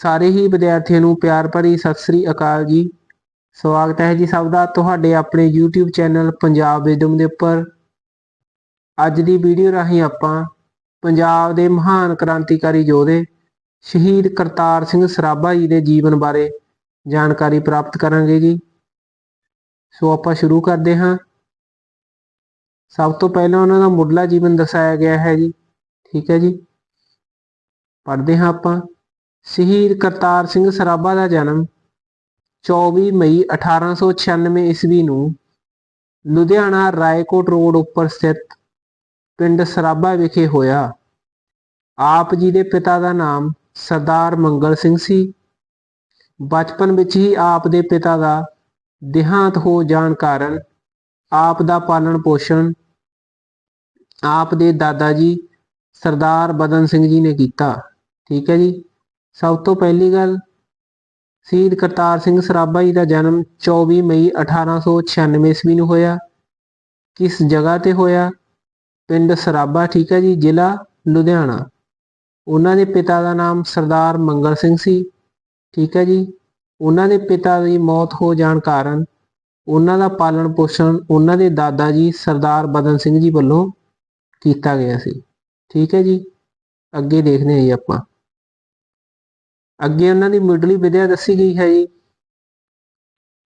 ਸਾਰੇ ਹੀ ਵਿਦਿਆਰਥੀਆਂ ਨੂੰ ਪਿਆਰ ਭਰੀ ਸਤਿ ਸ੍ਰੀ ਅਕਾਲ ਜੀ। ਸਵਾਗਤ ਹੈ ਜੀ ਸਭ ਦਾ ਤੁਹਾਡੇ ਆਪਣੇ YouTube ਚੈਨਲ ਪੰਜਾਬ ਵਿਦਮ ਦੇ ਉੱਪਰ। ਅੱਜ ਦੀ ਵੀਡੀਓ ਰਾਹੀਂ ਆਪਾਂ ਪੰਜਾਬ ਦੇ ਮਹਾਨ ਕ੍ਰਾਂਤੀਕਾਰੀ ਯੋਧੇ ਸ਼ਹੀਦ ਕਰਤਾਰ ਸਿੰਘ ਸਰਾਭਾ ਜੀ ਦੇ ਜੀਵਨ ਬਾਰੇ ਜਾਣਕਾਰੀ ਪ੍ਰਾਪਤ ਕਰਾਂਗੇ ਜੀ। ਸੋ ਆਪਾਂ ਸ਼ੁਰੂ ਕਰਦੇ ਹਾਂ। ਸਭ ਤੋਂ ਪਹਿਲਾਂ ਉਹਨਾਂ ਦਾ ਮੁੱਢਲਾ ਜੀਵਨ ਦਰਸਾਇਆ ਗਿਆ ਹੈ ਜੀ। ਠੀਕ ਹੈ ਜੀ। ਪੜ੍ਹਦੇ ਹਾਂ ਆਪਾਂ। ਸ਼ਹੀਦ ਕਰਤਾਰ ਸਿੰਘ ਸਰਾਭਾ ਦਾ ਜਨਮ 24 ਮਈ 1896 ਈਸਵੀ ਨੂੰ ਲੁਧਿਆਣਾ ਰਾਏਕੋਟ ਰੋਡ ਉੱਪਰ ਸਥਿਤ ਪਿੰਡ ਸਰਾਭਾ ਵਿਖੇ ਹੋਇਆ। ਆਪ ਜੀ ਦੇ ਪਿਤਾ ਦਾ ਨਾਮ ਸਰਦਾਰ ਮੰਗਲ ਸਿੰਘ ਸੀ। ਬਚਪਨ ਵਿੱਚ ਹੀ ਆਪ ਦੇ ਪਿਤਾ ਦਾ ਦੇਹਾਂਤ ਹੋ ਜਾਣ ਕਾਰਨ ਆਪ ਦਾ ਪਾਲਣ ਪੋਸ਼ਣ ਆਪ ਦੇ ਦਾਦਾ ਜੀ ਸਰਦਾਰ ਬਦਨ ਸਿੰਘ ਜੀ ਨੇ ਕੀਤਾ। ਠੀਕ ਹੈ ਜੀ। ਸਭ ਤੋਂ ਪਹਿਲੀ ਗੱਲ, ਸ਼ਹੀਦ ਕਰਤਾਰ ਸਿੰਘ ਸਰਾਭਾ ਜੀ ਦਾ ਜਨਮ 24 ਮਈ 1896 ਈਸਵੀ ਨੂੰ ਹੋਇਆ। ਕਿਸ ਜਗ੍ਹਾ ਤੇ ਹੋਇਆ? ਪਿੰਡ ਸਰਾਭਾ, ਠੀਕ ਹੈ ਜੀ, ਜ਼ਿਲ੍ਹਾ ਲੁਧਿਆਣਾ। ਉਹਨਾਂ ਦੇ ਪਿਤਾ ਦਾ ਨਾਮ ਸਰਦਾਰ ਮੰਗਲ ਸਿੰਘ ਸੀ, ਠੀਕ ਹੈ ਜੀ। ਉਹਨਾਂ ਦੇ ਪਿਤਾ ਦੀ ਮੌਤ ਹੋ ਜਾਣ ਕਾਰਨ ਉਹਨਾਂ ਦਾ ਪਾਲਣ ਪੋਸ਼ਣ ਉਹਨਾਂ ਦੇ ਦਾਦਾ ਜੀ ਸਰਦਾਰ ਬਦਨ ਸਿੰਘ ਜੀ ਵੱਲੋਂ ਕੀਤਾ ਗਿਆ ਸੀ, ਠੀਕ ਹੈ ਜੀ। ਅੱਗੇ ਦੇਖਦੇ ਹਾਂ ਜੀ ਆਪਾਂ। ਅੱਗੇ ਉਹਨਾਂ ਦੀ ਮੁੱਢਲੀ ਵਿਦਿਆ ਦੱਸੀ ਗਈ ਹੈ ਜੀ।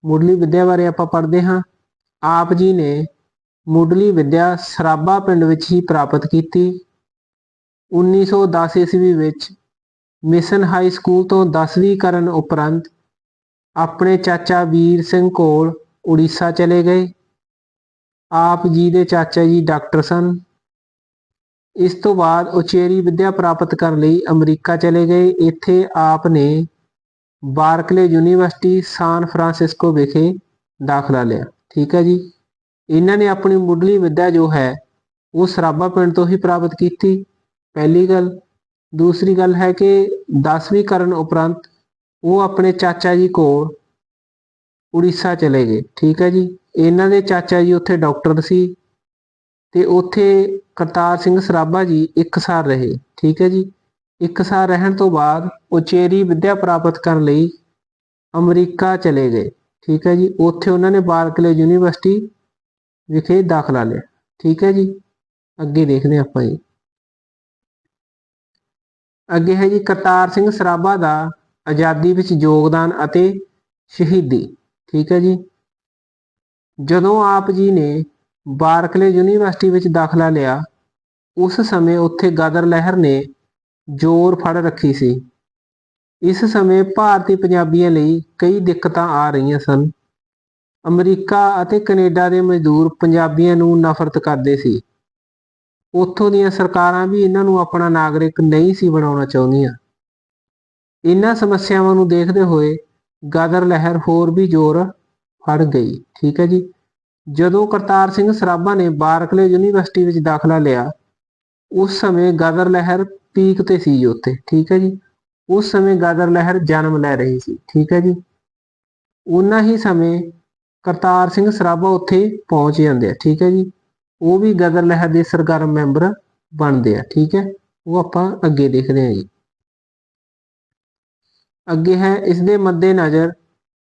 ਮੁੱਢਲੀ ਵਿਦਿਆ ਬਾਰੇ ਆਪਾਂ ਪੜ੍ਹਦੇ ਹਾਂ। ਆਪ ਜੀ ਨੇ ਮੁੱਢਲੀ ਵਿਦਿਆ ਸਰਾਭਾ ਪਿੰਡ ਵਿੱਚ ਹੀ ਪ੍ਰਾਪਤ ਕੀਤੀ। 1910 ਈਸਵੀ ਵਿੱਚ ਮਿਸ਼ਨ ਹਾਈ ਸਕੂਲ ਤੋਂ 10ਵੀਂ ਕਰਨ ਉਪਰੰਤ ਆਪਣੇ ਚਾਚਾ ਵੀਰ ਸਿੰਘ ਕੋਲ ਉੜੀਸਾ ਚਲੇ ਗਏ। ਆਪ ਜੀ ਦੇ ਚਾਚਾ ਜੀ ਡਾਕਟਰ ਸਨ। ਇਸ ਤੋਂ ਬਾਅਦ ਉਚੇਰੀ ਵਿੱਦਿਆ ਪ੍ਰਾਪਤ ਕਰਨ ਲਈ ਅਮਰੀਕਾ ਚਲੇ ਗਏ। ਇੱਥੇ ਆਪ ਨੇ ਬਾਰਕਲੇ ਯੂਨੀਵਰਸਿਟੀ, ਸਾਨ ਫਰਾਂਸਿਸਕੋ ਵਿਖੇ ਦਾਖਲਾ ਲਿਆ। ਠੀਕ ਹੈ ਜੀ। ਇਹਨਾਂ ਨੇ ਆਪਣੀ ਮੁੱਢਲੀ ਵਿੱਦਿਆ ਜੋ ਹੈ, ਉਹ ਸਰਾਭਾ ਪਿੰਡ ਤੋਂ ਹੀ ਪ੍ਰਾਪਤ ਕੀਤੀ। ਪਹਿਲੀ ਗੱਲ। ਦੂਸਰੀ ਗੱਲ ਹੈ ਕਿ 10ਵੀਂ ਕਰਨ ਉਪਰੰਤ ਉਹ ਆਪਣੇ ਚਾਚਾ ਜੀ ਕੋਲ ਉੜੀਸਾ ਚਲੇ ਗਏ। ਠੀਕ ਹੈ ਜੀ। ਇਹਨਾਂ ਦੇ ਚਾਚਾ ਜੀ ਉੱਥੇ ਡਾਕਟਰ ਸੀ। ਤੇ ਉੱਥੇ ਕਰਤਾਰ ਸਿੰਘ ਸਰਾਭਾ ਜੀ ਇੱਕ ਸਾਲ ਰਹੇ, ਠੀਕ ਹੈ ਜੀ? ਇੱਕ ਸਾਲ ਰਹਿਣ ਤੋਂ ਬਾਅਦ ਉਚੇਰੀ ਵਿੱਦਿਆ ਪ੍ਰਾਪਤ ਕਰਨ ਲਈ ਅਮਰੀਕਾ ਚਲੇ ਗਏ, ਠੀਕ ਹੈ ਜੀ? ਉੱਥੇ ਉਹਨਾਂ ਨੇ ਬਾਰਕਲੇ ਯੂਨੀਵਰਸਿਟੀ ਵਿਖੇ ਦਾਖਲਾ ਲਿਆ, ਠੀਕ ਹੈ ਜੀ? ਅੱਗੇ ਦੇਖਦੇ ਹਾਂ ਆਪਾਂ ਜੀ। ਅੱਗੇ ਹੈ ਜੀ, ਕਰਤਾਰ ਸਿੰਘ ਸਰਾਭਾ ਦਾ ਆਜ਼ਾਦੀ ਵਿੱਚ ਯੋਗਦਾਨ ਅਤੇ ਸ਼ਹੀਦੀ, ਠੀਕ ਹੈ ਜੀ? ਜਦੋਂ ਆਪ ਜੀ ਨੇ ਬਾਰਕਲੇ ਯੂਨੀਵਰਸਿਟੀ ਵਿੱਚ ਦਾਖਲਾ ਲਿਆ। ਉਸ ਸਮੇਂ ਉੱਥੇ ਗਦਰ ਲਹਿਰ ਨੇ ਜ਼ੋਰ ਫੜ ਰੱਖੀ ਸੀ। ਇਸ ਸਮੇਂ ਭਾਰਤੀ ਪੰਜਾਬੀਆਂ ਲਈ ਕਈ ਦਿੱਕਤਾਂ ਆ ਰਹੀਆਂ ਸਨ। ਅਮਰੀਕਾ ਅਤੇ ਕੈਨੇਡਾ ਦੇ ਮਜ਼ਦੂਰ ਪੰਜਾਬੀਆਂ ਨੂੰ ਨਫ਼ਰਤ ਕਰਦੇ ਸੀ। ਉੱਥੋਂ ਦੀਆਂ ਸਰਕਾਰਾਂ ਵੀ ਇਹਨਾਂ ਨੂੰ ਆਪਣਾ ਨਾਗਰਿਕ ਨਹੀਂ ਸੀ ਬਣਾਉਣਾ ਚਾਹੁੰਦੀਆਂ। ਇਹਨਾਂ ਸਮੱਸਿਆਵਾਂ ਨੂੰ ਦੇਖਦੇ ਹੋਏ ਗਦਰ ਲਹਿਰ ਹੋਰ ਵੀ ਜ਼ੋਰ ਫੜ ਗਈ। ਠੀਕ ਹੈ ਜੀ। ਜਦੋਂ ਕਰਤਾਰ ਸਿੰਘ ਸਰਾਭਾ ਨੇ ਬਾਰਕਲੇ ਯੂਨੀਵਰਸਿਟੀ ਵਿੱਚ ਦਾਖਲਾ ਲਿਆ, ਉਸ ਸਮੇਂ ਗਦਰ ਲਹਿਰ ਪੀਕ ਤੇ ਸੀ ਉੱਥੇ, ਠੀਕ ਹੈ ਜੀ? ਉਸ ਸਮੇਂ ਗਦਰ ਲਹਿਰ ਜਨਮ ਲੈ ਰਹੀ ਸੀ, ਠੀਕ ਹੈ ਜੀ? ਉਨਾ ਹੀ ਸਮੇਂ ਕਰਤਾਰ ਸਿੰਘ ਸਰਾਭਾ ਉੱਥੇ ਪਹੁੰਚ ਜਾਂਦੇ ਆ, ਠੀਕ ਹੈ ਜੀ? ਉਹ ਵੀ ਗਦਰ ਲਹਿਰ ਦੇ ਸਰਗਰਮ ਮੈਂਬਰ ਬਣਦੇ ਆ, ਠੀਕ ਹੈ? ਉਹ ਆਪਾਂ ਅੱਗੇ ਦੇਖਦੇ ਹਾਂ ਜੀ। ਅੱਗੇ ਹੈ, ਇਸ ਦੇ ਮੱਦੇ ਨਜ਼ਰ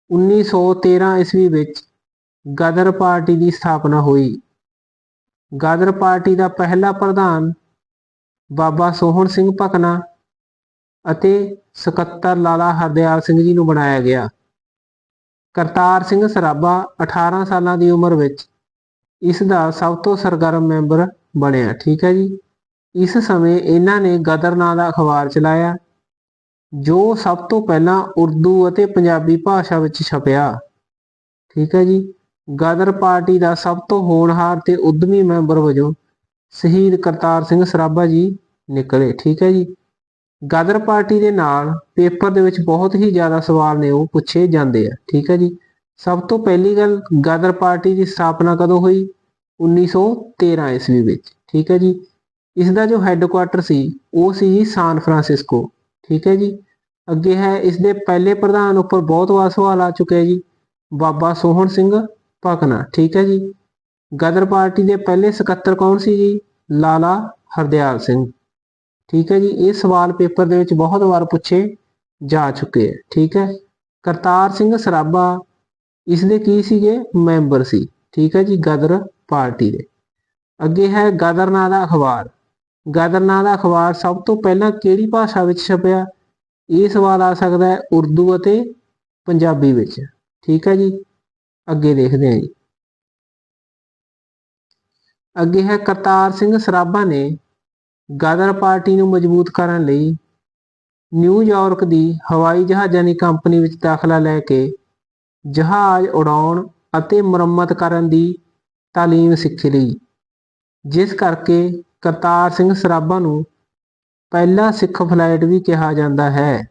1913 ਈਸਵੀ ਵਿੱਚ ਗਦਰ ਪਾਰਟੀ ਦੀ ਸਥਾਪਨਾ ਹੋਈ। ਗਦਰ ਪਾਰਟੀ ਦਾ ਪਹਿਲਾ ਪ੍ਰਧਾਨ ਬਾਬਾ ਸੋਹਣ ਸਿੰਘ ਭਕਨਾ ਅਤੇ ਸਕੱਤਰ ਲਾਲਾ ਹਰਦਿਆਲ ਸਿੰਘ ਜੀ ਨੂੰ ਬਣਾਇਆ ਗਿਆ। ਕਰਤਾਰ ਸਿੰਘ ਸਰਾਭਾ 18 ਸਾਲਾਂ ਦੀ ਉਮਰ ਵਿੱਚ ਇਸ ਦਾ ਸਭ ਤੋਂ ਸਰਗਰਮ ਮੈਂਬਰ ਬਣਿਆ, ਠੀਕ ਹੈ ਜੀ। ਇਸ ਸਮੇਂ ਇਹਨਾਂ ਨੇ ਗਦਰ ਨਾਂ ਦਾ ਅਖਬਾਰ ਚਲਾਇਆ, ਜੋ ਸਭ ਤੋਂ ਪਹਿਲਾਂ ਉਰਦੂ ਅਤੇ ਪੰਜਾਬੀ ਭਾਸ਼ਾ ਵਿੱਚ ਛਪਿਆ, ਠੀਕ ਹੈ ਜੀ। ਗਦਰ ਪਾਰਟੀ ਦਾ ਸਭ ਤੋਂ ਹੋਣਹਾਰ ਤੇ ਉਦਮੀ ਮੈਂਬਰ ਵਜੋਂ ਸ਼ਹੀਦ ਕਰਤਾਰ ਸਿੰਘ ਸਰਾਭਾ ਜੀ ਨਿਕਲੇ, ਠੀਕ ਹੈ ਜੀ। ਗਦਰ ਪਾਰਟੀ ਦੇ ਨਾਲ ਪੇਪਰ ਦੇ ਵਿੱਚ ਬਹੁਤ ਹੀ ਜ਼ਿਆਦਾ ਸਵਾਲ ਨੇ, ਉਹ ਪੁੱਛੇ ਜਾਂਦੇ ਆ, ਠੀਕ ਹੈ ਜੀ। ਸਭ ਤੋਂ ਪਹਿਲੀ ਗੱਲ, ਗਦਰ ਪਾਰਟੀ ਦੀ ਸਥਾਪਨਾ ਕਦੋਂ ਹੋਈ? 1913 ਈਸਵੀ ਵਿੱਚ, ਠੀਕ ਹੈ ਜੀ। ਇਸ ਦਾ ਜੋ ਹੈੱਡਕੁਆਟਰ ਸੀ, ਉਹ ਸੀ ਜੀ ਸਾਨ ਫਰਾਂਸਿਸਕੋ, ਠੀਕ ਹੈ ਜੀ। ਅੱਗੇ ਹੈ ਇਸ ਦੇ ਪਹਿਲੇ ਪ੍ਰਧਾਨ ਉੱਪਰ ਬਹੁਤ ਵਾਰ ਸਵਾਲ ਆ ਚੁੱਕੇ ਜੀ, ਬਾਬਾ ਸੋਹਣ ਸਿੰਘ ਭਕਨਾ ਠੀਕ ਹੈ ਜੀ। ਗਦਰ ਪਾਰਟੀ ਦੇ ਪਹਿਲੇ ਸਕੱਤਰ ਕੌਣ ਸੀ ਜੀ? ਲਾਲਾ ਹਰਦਿਆਲ ਸਿੰਘ। ਠੀਕ ਹੈ ਜੀ, ਇਹ ਸਵਾਲ ਪੇਪਰ ਦੇ ਵਿੱਚ ਬਹੁਤ ਵਾਰ ਪੁੱਛੇ ਜਾ ਚੁੱਕੇ ਹੈ, ਠੀਕ ਹੈ। ਕਰਤਾਰ ਸਿੰਘ ਸਰਾਭਾ ਇਸ ਦੇ ਕੀ ਸੀਗੇ? ਮੈਂਬਰ ਸੀ, ਠੀਕ ਹੈ ਜੀ, ਗਦਰ ਪਾਰਟੀ ਦੇ। ਅੱਗੇ ਹੈ ਗਦਰ ਨਾਂ ਦਾ ਅਖਬਾਰ। ਗਦਰ ਨਾਂ ਦਾ ਅਖਬਾਰ ਸਭ ਤੋਂ ਪਹਿਲਾਂ ਕਿਹੜੀ ਭਾਸ਼ਾ ਵਿੱਚ ਛਪਿਆ? ਇਹ ਸਵਾਲ ਆ ਸਕਦਾ ਹੈ ਉਰਦੂ ਅਤੇ ਪੰਜਾਬੀ ਵਿੱਚ, ਠੀਕ ਹੈ ਜੀ। ਅੱਗੇ ਦੇਖਦੇ ਹਾਂ ਜੀ। ਅੱਗੇ ਹੈ ਕਰਤਾਰ ਸਿੰਘ ਸਰਾਭਾ ਨੇ ਗਦਰ ਪਾਰਟੀ ਨੂੰ ਮਜ਼ਬੂਤ ਕਰਨ ਲਈ ਨਿਊਯਾਰਕ ਦੀ ਹਵਾਈ ਜਹਾਜ਼ਾਂ ਦੀ ਕੰਪਨੀ ਵਿੱਚ ਦਾਖਲਾ ਲੈ ਕੇ ਜਹਾਜ਼ ਉਡਾਉਣ ਅਤੇ ਮੁਰੰਮਤ ਕਰਨ ਦੀ ਤਾਲੀਮ ਸਿੱਖ ਲਈ। ਜਿਸ ਕਰਕੇ ਕਰਤਾਰ ਸਿੰਘ ਸਰਾਭਾ ਨੂੰ ਪਹਿਲਾ ਸਿੱਖ ਫਲਾਈਟ ਵੀ ਕਿਹਾ ਜਾਂਦਾ ਹੈ।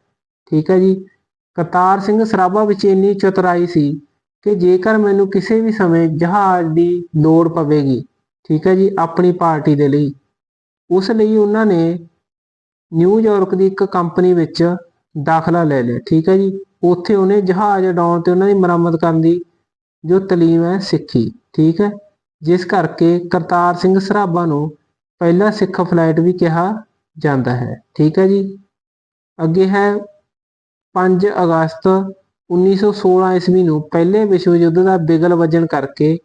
ਠੀਕ ਹੈ ਜੀ। ਕਰਤਾਰ ਸਿੰਘ ਸਰਾਭਾ ਵਿੱਚ ਇੰਨੀ ਚਤੁਰਾਈ ਸੀ ਕਿ ਜੇਕਰ ਮੈਨੂੰ ਕਿਸੇ ਵੀ ਸਮੇਂ ਜਹਾਜ਼ ਦੀ ਲੋੜ ਪਵੇਗੀ, ਠੀਕ ਹੈ ਜੀ, ਆਪਣੀ ਪਾਰਟੀ ਦੇ ਲਈ, ਉਸ ਲਈ ਉਹਨਾਂ ਨੇ ਨਿਊਯਾਰਕ ਦੀ ਇੱਕ ਕੰਪਨੀ ਵਿੱਚ ਦਾਖਲਾ ਲੈ ਲਿਆ, ਠੀਕ ਹੈ ਜੀ। ਉੱਥੇ ਉਹਨੇ ਜਹਾਜ਼ ਉਡਾਉਣ ਤੇ ਉਹਨਾਂ ਦੀ ਮੁਰੰਮਤ ਕਰਨ ਦੀ ਜੋ ਤਾਲੀਮ ਹੈ ਸਿੱਖੀ, ਠੀਕ ਹੈ। ਜਿਸ ਕਰਕੇ ਕਰਤਾਰ ਸਿੰਘ ਸਰਾਭਾ ਨੂੰ ਪਹਿਲਾ ਸਿੱਖ ਫਲਾਈਟ ਵੀ ਕਿਹਾ ਜਾਂਦਾ ਹੈ, ਠੀਕ ਹੈ ਜੀ। ਅੱਗੇ ਹੈ 5 ਅਗਸਤ 1916 ਈਸਵੀ ਨੂੰ ਪਹਿਲੇ ਵਿਸ਼ਵ ਯੁੱਧ ਦਾ ਬਿਗਲ ਵੱਜਣ ਕਰਕੇ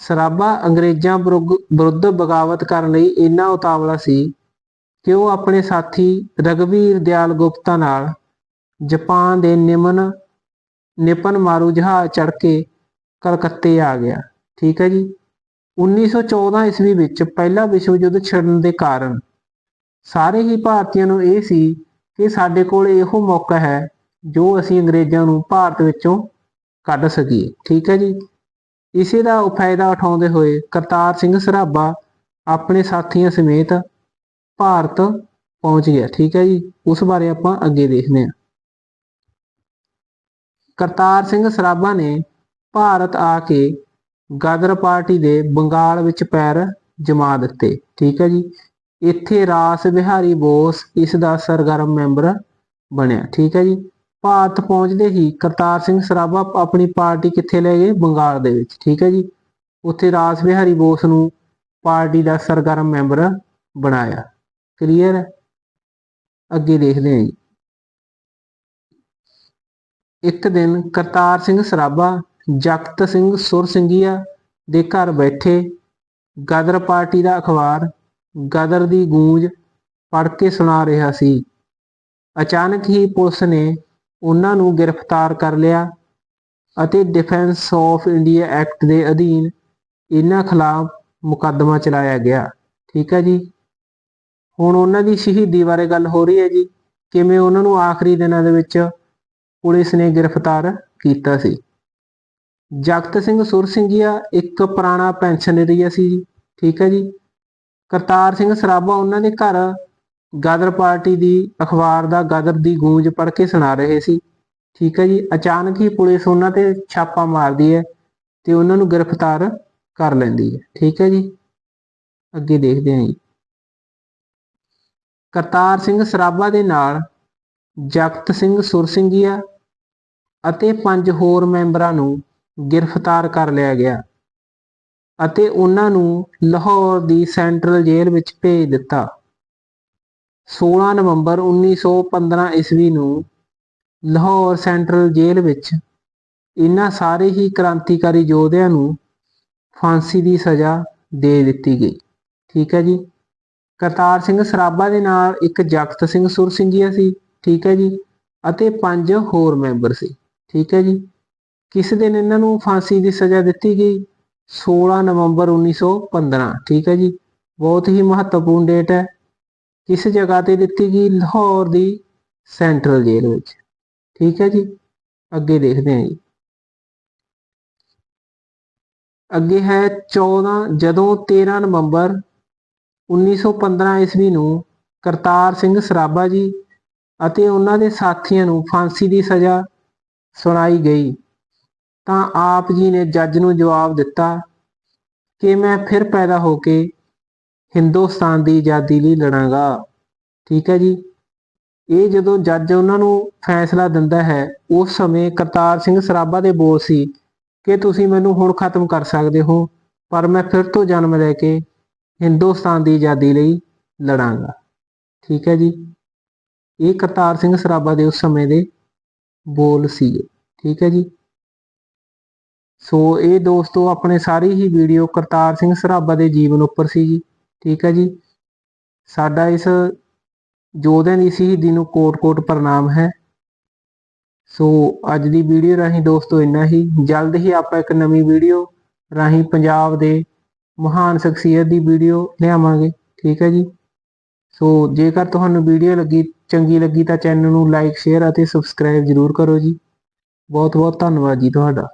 ਸਰਾਭਾ ਅੰਗਰੇਜ਼ਾਂ ਵਿਰੁੱਧ ਬਗਾਵਤ ਕਰਨ ਲਈ ਇੰਨਾ ਉਤਾਵਲਾ ਸੀ ਕਿ ਉਹ ਆਪਣੇ ਸਾਥੀ ਰਗਵੀਰ ਦਿਆਲ ਗੁਪਤਾ ਨਾਲ ਜਾਪਾਨ ਦੇ ਨਿਮਨ, ਨਿਪਨ ਮਾਰੂ ਜਹਾਜ਼ ਚੜ੍ਹ ਕੇ ਕਲਕੱਤੇ ਆ ਗਿਆ। ਠੀਕ ਹੈ ਜੀ? 1914 ਈਸਵੀ ਵਿੱਚ ਪਹਿਲਾ ਵਿਸ਼ਵ ਯੁੱਧ ਛਿੜਨ ਦੇ ਕਾਰਨ ਸਾਰੇ ਹੀ ਭਾਰਤੀਆਂ ਨੂੰ ਇਹ ਸੀ ਕਿ ਸਾਡੇ ਕੋਲ ਇਹੋ ਮੌਕਾ ਹੈ ਜੋ ਅਸੀਂ ਅੰਗਰੇਜ਼ਾਂ ਨੂੰ ਭਾਰਤ ਵਿੱਚੋਂ ਕੱਢ ਸਕੀਏ, ਠੀਕ ਹੈ ਜੀ? ਇਸੇ ਦਾ ਫਾਇਦਾ ਉਠਾਉਂਦੇ ਹੋਏ ਕਰਤਾਰ ਸਿੰਘ ਸਰਾਭਾ ਆਪਣੇ ਸਾਥੀਆਂ ਸਮੇਤ ਭਾਰਤ ਪਹੁੰਚ ਗਿਆ, ਠੀਕ ਹੈ ਜੀ? ਉਸ ਬਾਰੇ ਆਪਾਂ ਅੱਗੇ ਦੇਖਦੇ ਹਾਂ। ਕਰਤਾਰ ਸਿੰਘ ਸਰਾਭਾ ਨੇ ਭਾਰਤ ਆ ਕੇ ਗਦਰ ਪਾਰਟੀ ਦੇ ਬੰਗਾਲ ਵਿੱਚ ਪੈਰ ਜਮਾ ਦਿੱਤੇ, ਠੀਕ ਹੈ ਜੀ? ਇੱਥੇ ਰਾਸ ਬਿਹਾਰੀ ਬੋਸ ਇਸ ਦਾ ਸਰਗਰਮ ਮੈਂਬਰ ਬਣਿਆ, ਠੀਕ ਹੈ ਜੀ? ਭਾਰਤ ਪਹੁੰਚਦੇ ਹੀ ਕਰਤਾਰ ਸਿੰਘ ਸਰਾਭਾ ਆਪਣੀ ਪਾਰਟੀ ਕਿੱਥੇ ਲੈ ਗਏ? ਬੰਗਾਲ ਦੇ ਵਿੱਚ। ਠੀਕ ਹੈ ਜੀ? ਉੱਥੇ ਰਾਸ ਬਿਹਾਰੀ ਬੋਸ ਨੂੰ ਪਾਰਟੀ ਦਾ ਸਰਗਰਮ ਮੈਂਬਰ ਬਣਾਇਆ। ਕਲੀਅਰ ਹੈ? ਅੱਗੇ ਦੇਖਦੇ ਹਾਂ ਜੀ। ਇੱਕ ਦਿਨ ਕਰਤਾਰ ਸਿੰਘ ਸਰਾਭਾ, ਜਗਤ ਸਿੰਘ ਸੁਰ ਸਿੰਘੀਆ ਦੇ ਘਰ ਬੈਠੇ। ਗਦਰ ਪਾਰਟੀ ਦਾ ਅਖਬਾਰ, ਗਦਰ ਦੀ ਗੂੰਜ ਪੜ੍ਹ ਕੇ ਸੁਣਾ ਰਿਹਾ ਸੀ। ਅਚਾਨਕ ਹੀ ਪੁਲਿਸ ਨੇ ਉਹਨਾਂ ਨੂੰ ਗ੍ਰਿਫਤਾਰ ਕਰ ਲਿਆ ਅਤੇ ਡਿਫੈਂਸ ਆਫ ਇੰਡੀਆ ਐਕਟ ਦੇ ਅਧੀਨ ਇਹਨਾਂ ਖਿਲਾਫ ਮੁਕੱਦਮਾ ਚਲਾਇਆ ਗਿਆ। ਠੀਕ ਹੈ ਜੀ? ਹੁਣ ਉਹਨਾਂ ਦੀ ਸ਼ਹੀਦੀ ਬਾਰੇ ਗੱਲ ਹੋ ਰਹੀ ਹੈ ਜੀ। ਕਿਵੇਂ ਉਹਨਾਂ ਨੂੰ ਆਖਰੀ ਦਿਨਾਂ ਦੇ ਵਿੱਚ ਪੁਲਿਸ ਨੇ ਗ੍ਰਿਫਤਾਰ ਕੀਤਾ ਸੀ? ਜਗਤ ਸਿੰਘ ਸੁਰ ਸਿੰਘੀਆ ਇੱਕ ਪੁਰਾਣਾ ਪੈਨਸ਼ਨਰੀ ਸੀ ਜੀ। ਠੀਕ ਹੈ ਜੀ? ਕਰਤਾਰ ਸਿੰਘ ਸਰਾਭਾ ਉਹਨਾਂ ਦੇ ਘਰ ਗਦਰ ਪਾਰਟੀ ਦੀ ਅਖਬਾਰ ਦਾ ਗਦਰ ਦੀ ਗੂੰਜ ਪੜ੍ਹ ਕੇ ਸੁਣਾ ਰਹੇ ਸੀ। ਠੀਕ ਹੈ ਜੀ, ਅਚਾਨਕ ਹੀ ਪੁਲਿਸ ਉਹਨਾਂ ਤੇ ਛਾਪਾ ਮਾਰਦੀ ਹੈ ਤੇ ਉਹਨਾਂ ਨੂੰ ਗ੍ਰਿਫਤਾਰ ਕਰ ਲੈਂਦੀ ਹੈ। ਠੀਕ ਹੈ ਜੀ, ਅੱਗੇ ਦੇਖਦੇ ਹਾਂ ਜੀ। ਕਰਤਾਰ ਸਿੰਘ ਸਰਾਭਾ ਦੇ ਨਾਲ ਜਗਤ ਸਿੰਘ ਸੁਰਸਿੰਘੀਆ ਅਤੇ ਪੰਜ ਹੋਰ ਮੈਂਬਰਾਂ ਨੂੰ ਗ੍ਰਿਫਤਾਰ ਕਰ ਲਿਆ ਗਿਆ ਅਤੇ ਉਹਨਾਂ ਨੂੰ ਲਾਹੌਰ ਦੀ ਸੈਂਟਰਲ ਜੇਲ੍ਹ ਵਿੱਚ ਭੇਜ ਦਿੱਤਾ। 16 ਨਵੰਬਰ 1915 ਈਸਵੀ ਨੂੰ ਲਾਹੌਰ ਸੈਂਟਰਲ ਜੇਲ੍ਹ ਵਿੱਚ ਇਹਨਾਂ ਸਾਰੇ ਹੀ ਕ੍ਰਾਂਤੀਕਾਰੀ ਯੋਧਿਆਂ ਨੂੰ ਫਾਂਸੀ ਦੀ ਸਜ਼ਾ ਦੇ ਦਿੱਤੀ ਗਈ। ਠੀਕ ਹੈ ਜੀ? ਕਰਤਾਰ ਸਿੰਘ ਸਰਾਭਾ ਦੇ ਨਾਲ ਇੱਕ ਜਗਤ ਸਿੰਘ ਸੁਰ ਸਿੰਘੀਆ ਸੀ, ਠੀਕ ਹੈ ਜੀ? ਅਤੇ ਪੰਜ ਹੋਰ ਮੈਂਬਰ ਸੀ, ਠੀਕ ਹੈ ਜੀ? ਕਿਸ ਦਿਨ ਇਹਨਾਂ ਨੂੰ ਫਾਂਸੀ ਦੀ ਸਜ਼ਾ ਦਿੱਤੀ ਗਈ? 16 ਨਵੰਬਰ 1915 ਠੀਕ ਹੈ ਜੀ? ਬਹੁਤ ਹੀ ਮਹੱਤਵਪੂਰਨ ਡੇਟ ਹੈ। ਕਿਸ ਜਗ੍ਹਾ ਤੇ ਦਿੱਤੀ ਗਈ? ਲਾਹੌਰ ਦੀ ਸੈਂਟਰਲ ਜੇਲ੍ਹ ਵਿੱਚ। ਠੀਕ ਹੈ ਜੀ? ਅੱਗੇ ਦੇਖਦੇ ਹਾਂ ਜੀ। ਅੱਗੇ ਹੈ 14 ਜਦੋਂ 13 ਨਵੰਬਰ 1915 ਈਸਵੀ ਨੂੰ ਕਰਤਾਰ ਸਿੰਘ ਸਰਾਭਾ ਜੀ ਅਤੇ ਉਹਨਾਂ ਦੇ ਸਾਥੀਆਂ ਨੂੰ ਫਾਂਸੀ ਦੀ ਸਜ਼ਾ ਸੁਣਾਈ ਗਈ। ਤਾਂ ਆਪ ਜੀ ਨੇ ਜੱਜ ਨੂੰ ਜਵਾਬ ਦਿੱਤਾ ਕਿ ਮੈਂ ਫਿਰ ਪੈਦਾ ਹੋ ਕੇ ਹਿੰਦੁਸਤਾਨ ਦੀ ਆਜ਼ਾਦੀ ਲਈ ਲੜਾਂਗਾ। ਠੀਕ ਹੈ ਜੀ? ਇਹ ਜਦੋਂ ਜੱਜ ਉਹਨਾਂ ਨੂੰ ਫੈਸਲਾ ਦਿੰਦਾ ਹੈ, ਉਸ ਸਮੇਂ ਕਰਤਾਰ ਸਿੰਘ ਸਰਾਭਾ ਦੇ ਬੋਲ ਸੀ ਕਿ ਤੁਸੀਂ ਮੈਨੂੰ ਹੁਣ ਖਤਮ ਕਰ ਸਕਦੇ ਹੋ, ਪਰ ਮੈਂ ਫਿਰ ਤੋਂ ਜਨਮ ਲੈ ਕੇ ਹਿੰਦੁਸਤਾਨ ਦੀ ਆਜ਼ਾਦੀ ਲਈ ਲੜਾਂਗਾ। ਠੀਕ ਹੈ ਜੀ? ਇਹ ਕਰਤਾਰ ਸਿੰਘ ਸਰਾਭਾ ਦੇ ਉਸ ਸਮੇਂ ਦੇ ਬੋਲ ਸੀਗੇ। ਠੀਕ ਹੈ ਜੀ? ਸੋ ਇਹ ਦੋਸਤੋ, ਆਪਣੇ ਸਾਰੀ ਹੀ ਵੀਡੀਓ ਕਰਤਾਰ ਸਿੰਘ ਸਰਾਭਾ ਦੇ ਜੀਵਨ ਉੱਪਰ ਸੀ ਜੀ। ਠੀਕ ਹੈ ਜੀ। ਸਾਡਾ ਇਸ ਯੋਧਿਆਂ ਦੀ ਸ਼ਹੀਦੀ ਨੂੰ ਕੋਟ-ਕੋਟ ਪ੍ਰਣਾਮ ਹੈ। ਸੋ ਅੱਜ ਦੀ ਵੀਡੀਓ ਰਾਹੀਂ ਦੋਸਤੋ ਇੰਨਾ ਹੀ। ਜਲਦ ਹੀ ਆਪਾਂ ਇੱਕ ਨਵੀਂ ਵੀਡੀਓ ਰਾਹੀਂ ਪੰਜਾਬ ਦੇ ਮਹਾਨ ਸ਼ਖਸੀਅਤ ਦੀ ਵੀਡੀਓ ਲਿਆਵਾਂਗੇ। ਠੀਕ ਹੈ ਜੀ। ਸੋ ਜੇਕਰ ਤੁਹਾਨੂੰ ਵੀਡੀਓ ਲੱਗੀ, ਚੰਗੀ ਲੱਗੀ ਤਾਂ ਚੈਨਲ ਨੂੰ ਲਾਈਕ, ਸ਼ੇਅਰ ਅਤੇ ਸਬਸਕ੍ਰਾਈਬ ਜ਼ਰੂਰ ਕਰੋ ਜੀ। ਬਹੁਤ ਬਹੁਤ ਧੰਨਵਾਦ ਜੀ ਤੁਹਾਡਾ।